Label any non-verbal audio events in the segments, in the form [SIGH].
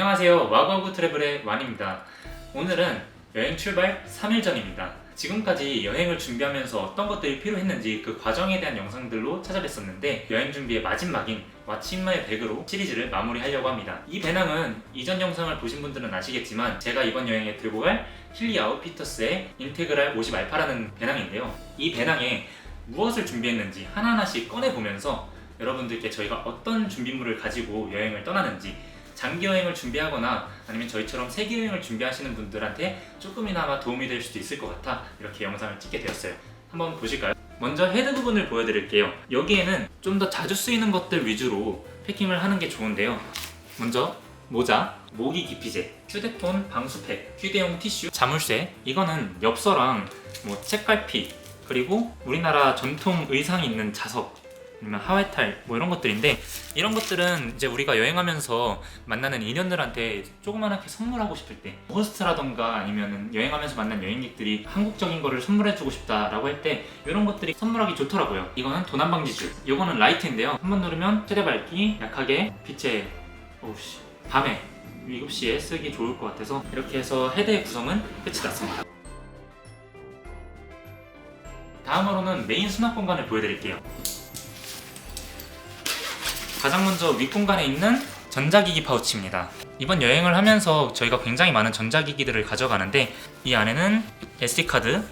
안녕하세요. 와구와구 트래블의 완입니다. 오늘은 여행 출발 3일 전입니다. 지금까지 여행을 준비하면서 어떤 것들이 필요했는지 그 과정에 대한 영상들로 찾아뵀었는데 여행 준비의 마지막인 왓츠인마의 백으로 시리즈를 마무리하려고 합니다. 이 배낭은 이전 영상을 보신 분들은 아시겠지만 제가 이번 여행에 들고 갈 힐리 아웃피터스의 인테그랄 50 알파라는 배낭인데요. 이 배낭에 무엇을 준비했는지 하나하나씩 꺼내보면서 여러분들께 저희가 어떤 준비물을 가지고 여행을 떠나는지 장기 여행을 준비하거나 아니면 저희처럼 세계 여행을 준비하시는 분들한테 조금이나마 도움이 될 수도 있을 것 같아 이렇게 영상을 찍게 되었어요. 한번 보실까요? 먼저 헤드 부분을 보여드릴게요. 여기에는 좀 더 자주 쓰이는 것들 위주로 패킹을 하는 게 좋은데요. 먼저 모자, 모기 기피제, 휴대폰 방수팩, 휴대용 티슈, 자물쇠. 이거는 엽서랑 뭐 책갈피 그리고 우리나라 전통 의상이 있는 자석 아니면 하회탈 뭐 이런 것들인데 이런 것들은 이제 우리가 여행하면서 만나는 인연들한테 조그만하게 선물하고 싶을 때 호스트라던가 아니면 여행하면서 만난 여행객들이 한국적인 거를 선물해주고 싶다라고 할 때 이런 것들이 선물하기 좋더라고요. 이거는 도난 방지줄 이거는 라이트인데요. 한 번 누르면 최대 밝기 약하게 빛에 오우씨 밤에 7시에 쓰기 좋을 것 같아서 이렇게 해서 헤드의 구성은 끝이 났습니다. 다음으로는 메인 수납 공간을 보여드릴게요 가장 먼저 윗공간에 있는 전자기기 파우치입니다. 이번 여행을 하면서 저희가 굉장히 많은 전자기기들을 가져가는데 이 안에는 SD카드,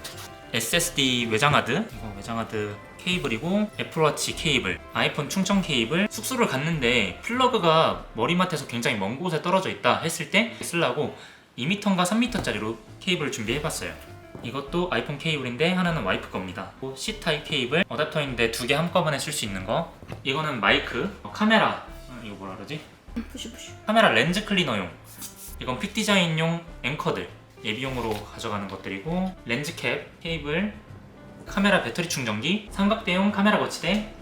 SSD 외장하드, 이거 외장하드 케이블이고 애플워치 케이블, 아이폰 충전 케이블, 숙소를 갔는데 플러그가 머리맡에서 굉장히 먼 곳에 떨어져 있다 했을 때 쓰려고 2m인가 3m짜리로 케이블을 준비해봤어요. 이것도 아이폰 케이블인데 하나는 와이프 겁니다. C 타입 케이블 어댑터인데 두 개 한꺼번에 쓸 수 있는 거. 이거는 마이크, 어, 카메라. 어, 이거 뭐라 그러지? 푸시 푸시. 카메라 렌즈 클리너용. 이건 픽 디자인용 앵커들 예비용으로 가져가는 것들이고 렌즈 캡, 케이블, 카메라 배터리 충전기, 삼각대용 카메라 거치대,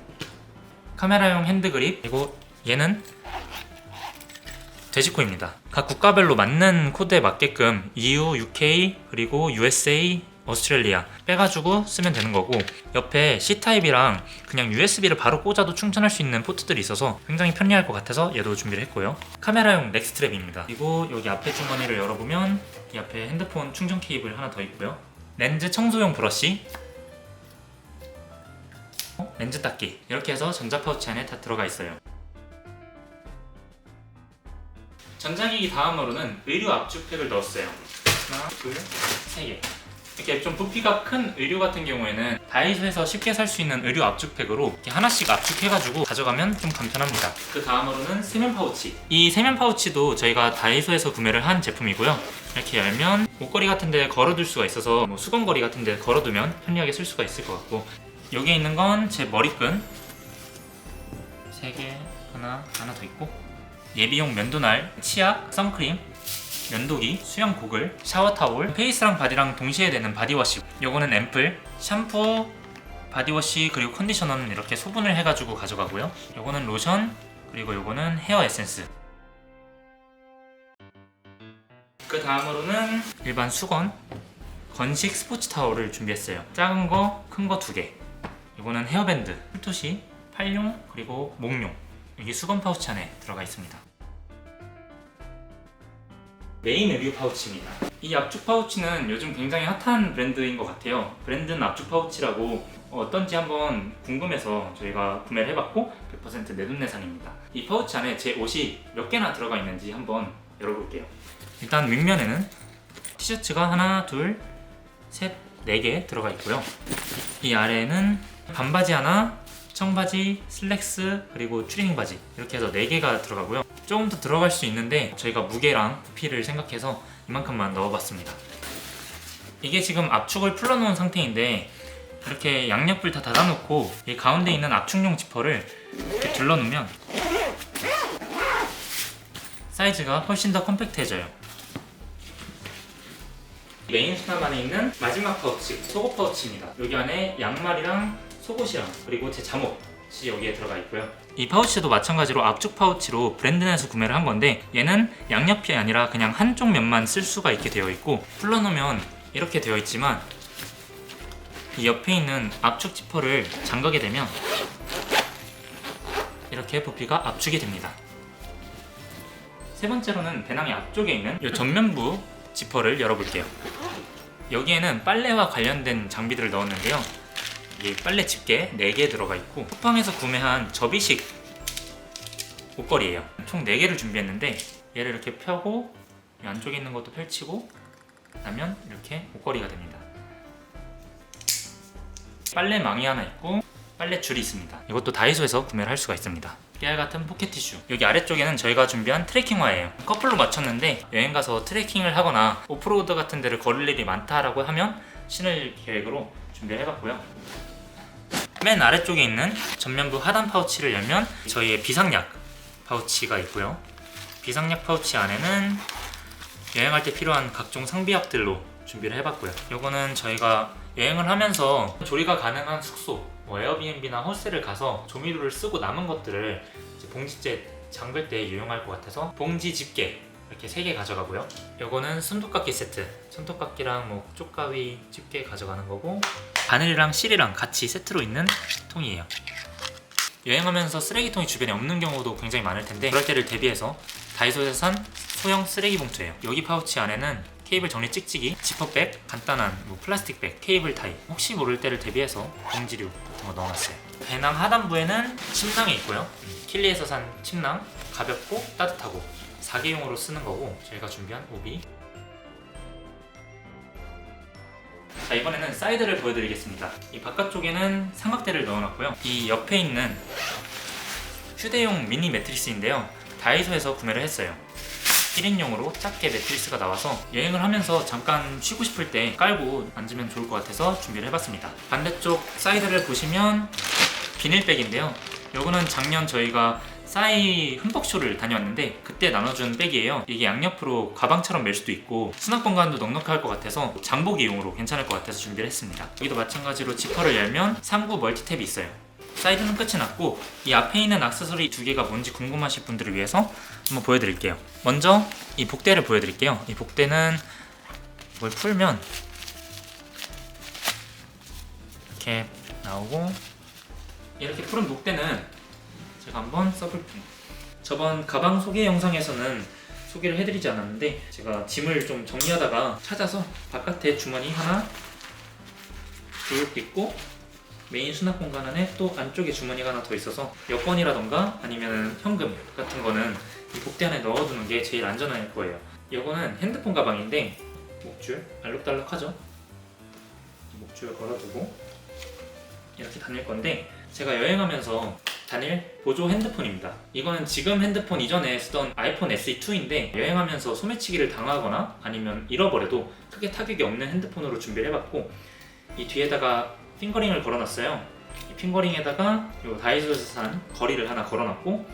카메라용 핸드 그립 그리고 얘는 돼지코입니다. 각 국가별로 맞는 코드에 맞게끔 EU, UK 그리고 USA, 오스트레일리아 빼가지고 쓰면 되는 거고 옆에 C 타입이랑 그냥 USB를 바로 꽂아도 충전할 수 있는 포트들이 있어서 굉장히 편리할 것 같아서 얘도 준비를 했고요. 카메라용 넥스트랩입니다. 그리고 여기 앞에 주머니를 열어보면 이 앞에 핸드폰 충전 케이블 하나 더 있고요. 렌즈 청소용 브러쉬 어? 렌즈 닦기 이렇게 해서 전자 파우치 안에 다 들어가 있어요. 전자기기 다음으로는 의류 압축팩을 넣었어요. 하나, 둘, 세 개. 이렇게 좀 부피가 큰 의류 같은 경우에는 다이소에서 쉽게 살 수 있는 의류 압축팩으로 이렇게 하나씩 압축해가지고 가져가면 좀 간편합니다. 그 다음으로는 세면 파우치. 이 세면 파우치도 저희가 다이소에서 구매를 한 제품이고요. 이렇게 열면 옷걸이 같은 데 걸어둘 수가 있어서 뭐 수건걸이 같은 데 걸어두면 편리하게 쓸 수가 있을 것 같고 여기에 있는 건 제 머리끈 세개 하나 하나 더 있고 예비용 면도날, 치약, 선크림, 면도기, 수영 고글, 샤워 타올, 페이스랑 바디랑 동시에 되는 바디워시. 요거는 앰플, 샴푸, 바디워시 그리고 컨디셔너는 이렇게 소분을 해가지고 가져가고요. 요거는 로션 그리고 요거는 헤어 에센스. 그 다음으로는 일반 수건, 건식 스포츠 타올을 준비했어요. 작은 거, 큰 거 두 개. 이거는 헤어밴드, 풀토시, 팔용 그리고 목용. 여기 수건 파우치 안에 들어가 있습니다. 메인 의류 파우치입니다. 이 압축 파우치는 요즘 굉장히 핫한 브랜드인 것 같아요. 브랜드는 압축 파우치라고 어떤지 한번 궁금해서 저희가 구매를 해봤고 100% 내돈내산입니다. 이 파우치 안에 제 옷이 몇 개나 들어가 있는지 한번 열어볼게요. 일단 윗면에는 티셔츠가 하나, 둘, 셋, 네 개 들어가 있고요. 이 아래에는 반바지 하나, 청바지, 슬랙스, 그리고 추리닝 바지 이렇게 해서 4개가 들어가고요. 조금 더 들어갈 수 있는데 저희가 무게랑 부피를 생각해서 이만큼만 넣어봤습니다. 이게 지금 압축을 풀어놓은 상태인데 이렇게 양옆을 다 닫아놓고 이 가운데 있는 압축용 지퍼를 이렇게 둘러놓으면 사이즈가 훨씬 더 컴팩트해져요. 메인 수납 안에 있는 마지막 파우치, 속옷 파우치입니다. 여기 안에 양말이랑 속옷이랑 그리고 제 잠옷이 여기에 들어가 있고요. 이 파우치도 마찬가지로 압축 파우치로 브랜드 내에서 구매를 한 건데 얘는 양옆이 아니라 그냥 한쪽 면만 쓸 수가 있게 되어 있고 풀러놓으면 이렇게 되어 있지만 이 옆에 있는 압축 지퍼를 잠가게 되면 이렇게 부피가 압축이 됩니다. 세 번째로는 배낭의 앞쪽에 있는 이 전면부 지퍼를 열어볼게요. 여기에는 빨래와 관련된 장비들을 넣었는데요. 이게 빨래 집게 4개 들어가 있고 쿠팡에서 구매한 접이식 옷걸이에요. 총 4개를 준비했는데 얘를 이렇게 펴고 이 안쪽에 있는 것도 펼치고 나면 이렇게 옷걸이가 됩니다. 빨래망이 하나 있고 빨래줄이 있습니다. 이것도 다이소에서 구매를 할 수가 있습니다. 깨알 같은 포켓 티슈. 여기 아래쪽에는 저희가 준비한 트레킹화예요. 커플로 맞췄는데 여행 가서 트레킹을 하거나 오프로드 같은 데를 걸을 일이 많다라고 하면 신을 계획으로 준비를 해봤고요. 맨 아래쪽에 있는 전면부 하단 파우치를 열면 저희의 비상약 파우치가 있고요. 비상약 파우치 안에는 여행할 때 필요한 각종 상비약들로 준비를 해봤고요. 요거는 저희가 여행을 하면서 조리가 가능한 숙소, 뭐 에어비앤비나 호스텔을 가서 조미료를 쓰고 남은 것들을 봉지째 잠글 때 유용할 것 같아서 봉지 집게 이렇게 3개 가져가고요. 요거는 손톱깎이 세트, 손톱깎이랑 뭐 쪽가위 집게 가져가는 거고 바늘이랑 실이랑 같이 세트로 있는 통이에요. 여행하면서 쓰레기통이 주변에 없는 경우도 굉장히 많을 텐데 그럴 때를 대비해서 다이소에서 산 소형 쓰레기 봉투예요. 여기 파우치 안에는 케이블 정리 찍찍이, 지퍼백, 간단한 뭐 플라스틱 백, 케이블 타이 혹시 모를 때를 대비해서 봉지류 같은 거 넣어놨어요. 배낭 하단부에는 침낭이 있고요. 음, 킬리에서 산 침낭 가볍고 따뜻하고 4개용으로 쓰는 거고 저희가 준비한 오비 자 이번에는 사이드를 보여드리겠습니다. 이 바깥쪽에는 삼각대를 넣어놨고요. 이 옆에 있는 휴대용 미니 매트리스인데요. 다이소에서 구매를 했어요. 1인용으로 작게 매트리스가 나와서 여행을 하면서 잠깐 쉬고 싶을 때 깔고 앉으면 좋을 것 같아서 준비를 해봤습니다. 반대쪽 사이드를 보시면 비닐백인데요. 요거는 작년 저희가 싸이 흠뻑쇼를 다녀왔는데 그때 나눠준 백이에요. 이게 양옆으로 가방처럼 멜 수도 있고 수납 공간도 넉넉할 것 같아서 장보기 용으로 괜찮을 것 같아서 준비를 했습니다. 여기도 마찬가지로 지퍼를 열면 상부 멀티탭이 있어요. 사이드는 끝이 났고 이 앞에 있는 액세서리 두 개가 뭔지 궁금하실 분들을 위해서 한번 보여드릴게요. 먼저 이 복대를 보여드릴게요. 이 복대는 이걸 풀면 이렇게 나오고 이렇게 푸른 복대는 제가 한번 써볼게요. 저번 가방 소개 영상에서는 소개를 해드리지 않았는데 제가 짐을 좀 정리하다가 찾아서 바깥에 주머니 하나 둘 있고 메인 수납 공간 안에 또 안쪽에 주머니가 하나 더 있어서 여권이라던가 아니면 현금 같은 거는 이 복대 안에 넣어두는 게 제일 안전할 거예요. 이거는 핸드폰 가방인데 목줄 알록달록하죠? 목줄 걸어두고 이렇게 다닐 건데 제가 여행하면서 다닐 보조 핸드폰입니다. 이거는 지금 핸드폰 이전에 쓰던 아이폰 SE2인데 여행하면서 소매치기를 당하거나 아니면 잃어버려도 크게 타격이 없는 핸드폰으로 준비를 해봤고 이 뒤에다가 핑거링을 걸어놨어요. 이 핑거링에다가 요 다이소에서 산 거리를 하나 걸어놨고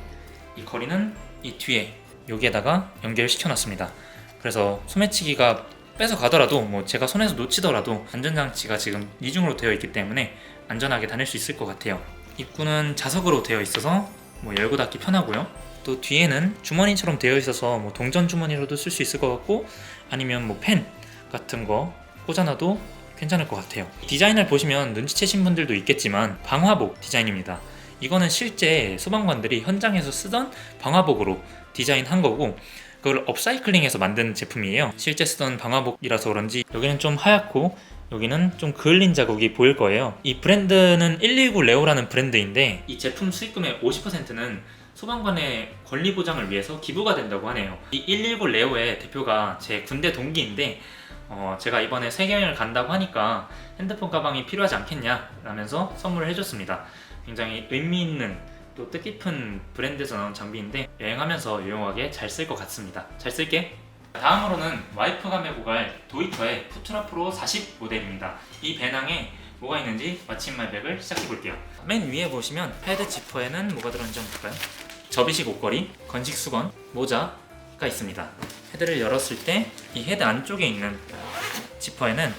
이 거리는 이 뒤에 여기에다가 연결 시켜놨습니다. 그래서 소매치기가 뺏어 가더라도 뭐 제가 손에서 놓치더라도 안전장치가 지금 이중으로 되어 있기 때문에 안전하게 다닐 수 있을 것 같아요. 입구는 자석으로 되어 있어서 뭐 열고 닫기 편하고요. 또 뒤에는 주머니처럼 되어 있어서 뭐 동전 주머니로도 쓸 수 있을 것 같고 아니면 뭐 펜 같은 거 꽂아놔도 괜찮을 것 같아요. 디자인을 보시면 눈치채신 분들도 있겠지만 방화복 디자인입니다. 이거는 실제 소방관들이 현장에서 쓰던 방화복으로 디자인한 거고 그걸 업사이클링해서 만든 제품이에요. 실제 쓰던 방화복이라서 그런지 여기는 좀 하얗고 여기는 좀 그을린 자국이 보일 거예요. 이 브랜드는 119 레오라는 브랜드인데 이 제품 수익금의 50%는 소방관의 권리 보장을 위해서 기부가 된다고 하네요. 이 119 레오의 대표가 제 군대 동기인데 어, 제가 이번에 세계여행을 간다고 하니까 핸드폰 가방이 필요하지 않겠냐 라면서 선물을 해줬습니다. 굉장히 의미 있는 또 뜻깊은 브랜드에서 나온 장비인데 여행하면서 유용하게 잘 쓸 것 같습니다. 잘 쓸게. 다음으로는 와이프가 메고 갈 도이터의 푸트라 프로 40 모델입니다. 이 배낭에 뭐가 있는지 마침말백을 시작해 볼게요. 맨 위에 보시면 패드 지퍼에는 뭐가 들어있는지 한번 볼까요? 접이식 옷걸이, 건식 수건, 모자가 있습니다. 헤드를 열었을 때 이 헤드 안쪽에 있는 지퍼에는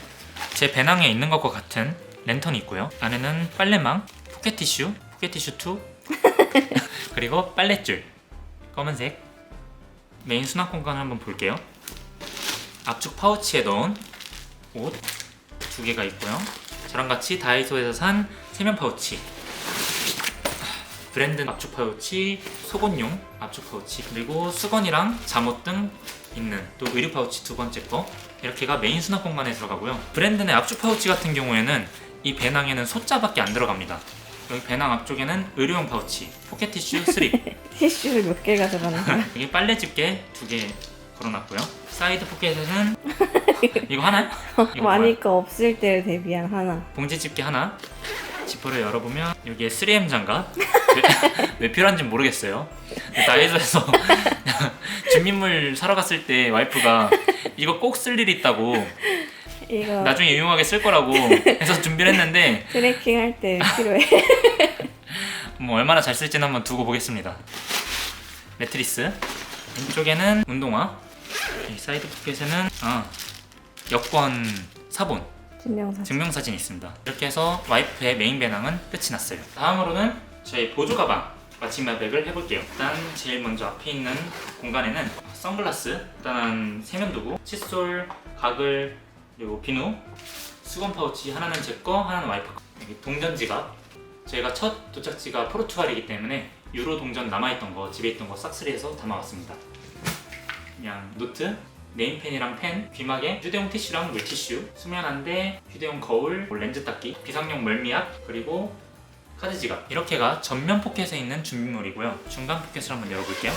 제 배낭에 있는 것과 같은 랜턴이 있고요. 안에는 빨래망, 포켓 티슈, 포켓 티슈 2, [LAUGHS] 그리고 빨랫줄, 검은색. 메인 수납 공간을 한번 볼게요. 압축 파우치에 넣은 옷 두 개가 있고요. 저랑 같이 다이소에서 산 세면 파우치. 브랜드 압축 파우치, 속옷용 압축 파우치, 그리고 수건이랑 잠옷 등 있는 또 의류 파우치 두 번째 거 이렇게가 메인 수납 공간에 들어가고요. 브랜드 내 압축 파우치 같은 경우에는 이 배낭에는 소자밖에 안 들어갑니다. 여기 배낭 앞쪽에는 의료용 파우치, 포켓 티슈, 스립, [LAUGHS] 티슈를 몇 개 가져가는 거야? [LAUGHS] 여기 빨래 집게 두 개 걸어놨고요. 사이드 포켓에는 [LAUGHS] 이거 하나요? 이거 뭐야? 많이가 없을 때를 대비한 하나. 봉지 집게 하나. 지퍼를 열어보면 여기에 3M 장갑. 왜, 왜 필요한지 모르겠어요. 나이소에서 준비물 사러 갔을 때 와이프가 이거 꼭 쓸 일 있다고 이거 나중에 유용하게 쓸 거라고 해서 준비를 했는데 [LAUGHS] 트레킹 할 때 필요해. [LAUGHS] 뭐 얼마나 잘 쓸지는 한번 두고 보겠습니다. 매트리스 왼쪽에는 운동화 이 사이드 포켓에는 아 여권 사본 증명사진. 증명사진이 있습니다. 이렇게 해서 와이프의 메인 배낭은 끝이 났어요. 다음으로는 저희 보조 가방 마침마백을 해볼게요. 일단 제일 먼저 앞에 있는 공간에는 선글라스, 일단은 세면도구, 칫솔, 가글, 그리고 비누, 수건 파우치 하나는 제 거, 하나는 와이프 거. 여기 동전 지갑. 저희가 첫 도착지가 포르투갈이기 때문에 유로 동전 남아있던 거, 집에 있던 거 싹쓸이해서 담아왔습니다. 그냥 노트, 네임펜이랑 펜, 귀마개, 휴대용 티슈랑 물티슈, 수면안대, 휴대용 거울, 뭐 렌즈 닦기, 비상용 멀미약, 그리고 카드 지갑 이렇게가 전면 포켓에 있는 준비물이고요. 중간 포켓을 한번 열어볼게요.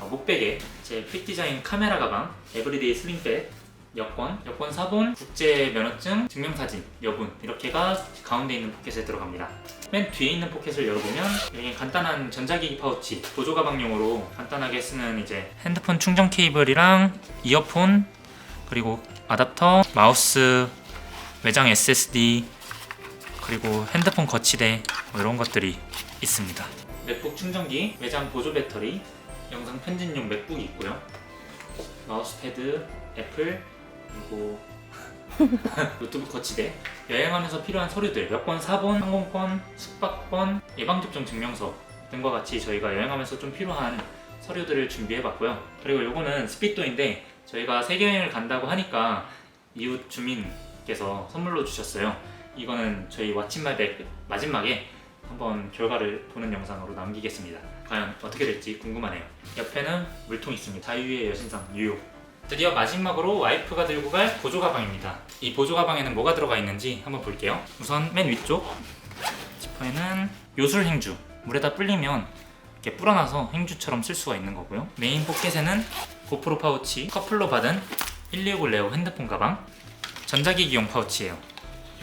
어, 목베개, 제 픽 디자인 카메라 가방, 에브리데이 슬링백, 여권, 여권 사본, 국제 면허증, 증명사진, 여분 이렇게가 가운데 있는 포켓에 들어갑니다. 맨 뒤에 있는 포켓을 열어보면 여기 간단한 전자기기 파우치, 보조 가방용으로 간단하게 쓰는 이제 핸드폰 충전 케이블이랑 이어폰 그리고 아답터, 마우스, 외장 SSD 그리고 핸드폰 거치대 뭐 이런 것들이 있습니다. 맥북 충전기, 외장 보조 배터리, 영상 편집용 맥북이 있고요. 마우스패드, 애플 그리고 [LAUGHS] 노트북 거치대 여행하면서 필요한 서류들 여권 사본, 항공권, 숙박권, 예방접종 증명서 등과 같이 저희가 여행하면서 좀 필요한 서류들을 준비해봤고요. 그리고 요거는 스피또인데 저희가 세계 여행을 간다고 하니까 이웃 주민께서 선물로 주셨어요. 이거는 저희 왓츠말백 마지막에 한번 결과를 보는 영상으로 남기겠습니다. 과연 어떻게 될지 궁금하네요. 옆에는 물통 있습니다. 자유의 여신상 뉴욕. 드디어 마지막으로 와이프가 들고 갈 보조 가방입니다. 이 보조 가방에는 뭐가 들어가 있는지 한번 볼게요. 우선 맨 위쪽 지퍼에는 요술 행주. 물에다 불리면 이렇게 불어나서 행주처럼 쓸 수가 있는 거고요. 메인 포켓에는 고프로 파우치, 커플로 받은 125 레오 핸드폰 가방, 전자기기용 파우치예요.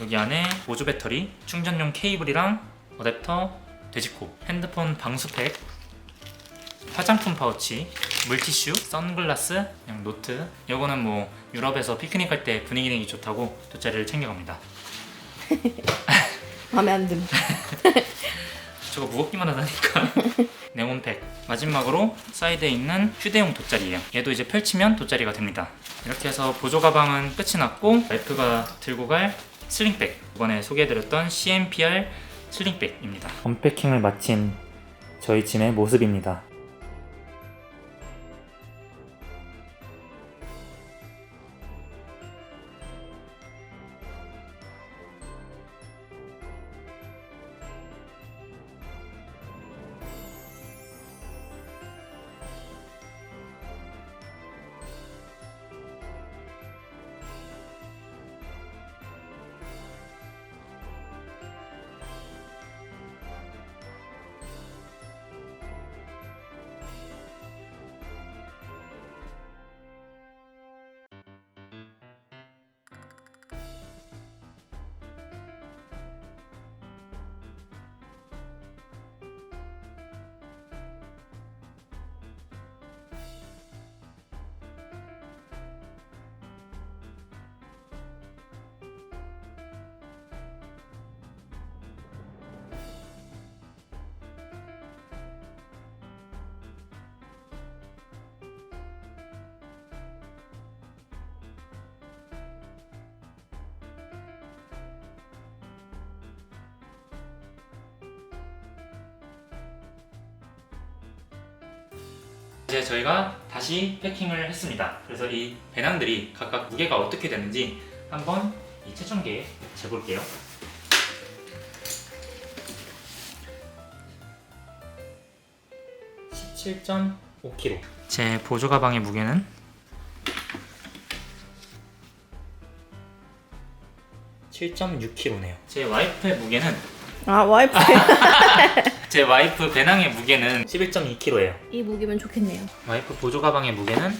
여기 안에 보조 배터리, 충전용 케이블이랑 어댑터, 돼지코, 핸드폰 방수팩, 화장품 파우치, 물티슈, 선글라스, 그냥 노트. 요거는 뭐 유럽에서 피크닉 할 때 분위기 내기 좋다고 돗자리를 챙겨갑니다. [LAUGHS] 마음에 안 듦. [LAUGHS] 저거 무겁기만 하다니까. [LAUGHS] 네온팩. 마지막으로 사이드에 있는 휴대용 돗자리예요. 얘도 이제 펼치면 돗자리가 됩니다. 이렇게 해서 보조 가방은 끝이 났고 와이프가 들고 갈 슬링백. 이번에 소개해드렸던 CMPR 슬링백입니다. 언패킹을 마친 저희 짐의 모습입니다. 이제 저희가 다시 패킹을 했습니다. 그래서 이 배낭들이 각각 무게가 어떻게 되는지 한번 이 체중계에 재볼게요. 7.5kg. 제 보조 가방의 무게는 7.6kg네요. 제 와이프의 무게는 아 와이프. [LAUGHS] 제 와이프 배낭의 무게는 11.2kg예요. 이 무기면 좋겠네요. 와이프 보조 가방의 무게는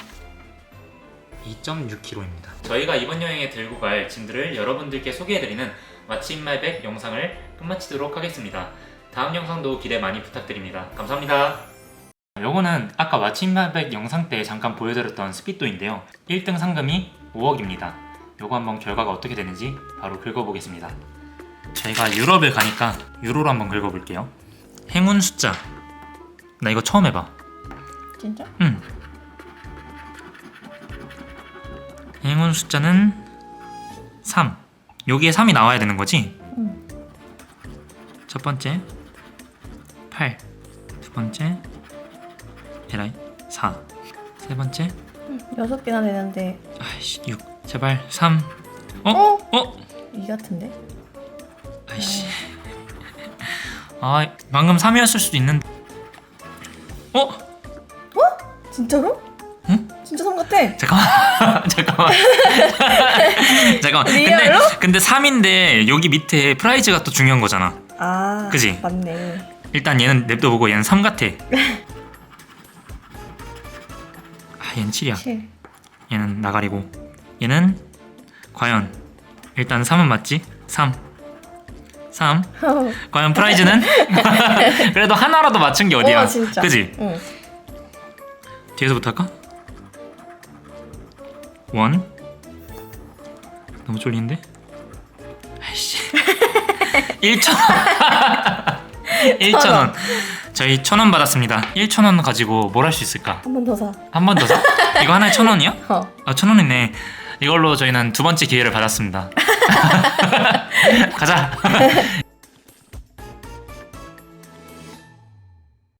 2.6kg입니다. 저희가 이번 여행에 들고 갈 짐들을 여러분들께 소개해드리는 마침말백 영상을 끝마치도록 하겠습니다. 다음 영상도 기대 많이 부탁드립니다. 감사합니다. 요거는 아까 마침말백 영상 때 잠깐 보여드렸던 스피또인데요. 1등 상금이 5억입니다. 요거 한번 결과가 어떻게 되는지 바로 긁어보겠습니다. 저희가 유럽을 가니까 유로로 한번 긁어볼게요. 행운 숫자. 나 이거 처음 해봐. 진짜? 응. 행운 숫자는 3. 여기에 3이 나와야 되는 거지? 응. 첫 번째 8. 두 번째 에라이 4. 세 번째 여섯 개나 되는데. 아이씨 6. 제발 3. 어? 어? 어? 이 같은데? 아이씨. 아, 방금 3이었을 수도 있는데. 어? 진짜로? 응? 진짜 삼 같아. 잠깐만 [LAUGHS] 잠깐만 [LAUGHS] 잠깐만 리얼로? 근데 근데 3인데 여기 밑에 프라이즈가 또 중요한 거잖아 아. 그지? 맞네. 일단 얘는 냅둬 보고 얘는 3 같아 [LAUGHS] 아 얘는 7이야 7. 얘는 나가리고 얘는 과연 일단 3은 맞지? 3 3 [LAUGHS] 과연 프라이즈는? [LAUGHS] 그래도 하나라도 맞춘 게 어디야 어, 진짜. 그지? 응. 뒤에서부터 할까? 원 너무 쫄리는데? 아이씨 [LAUGHS] 1천원 1천원 저희 천원 받았습니다 1천원 가지고 뭘 할 수 있을까? 한 번 더 사. 한 번 더 사? 이거 하나에 천원이야? 어. 아 천원이네 이걸로 저희는 두 번째 기회를 받았습니다. [LAUGHS] [LAUGHS] 가자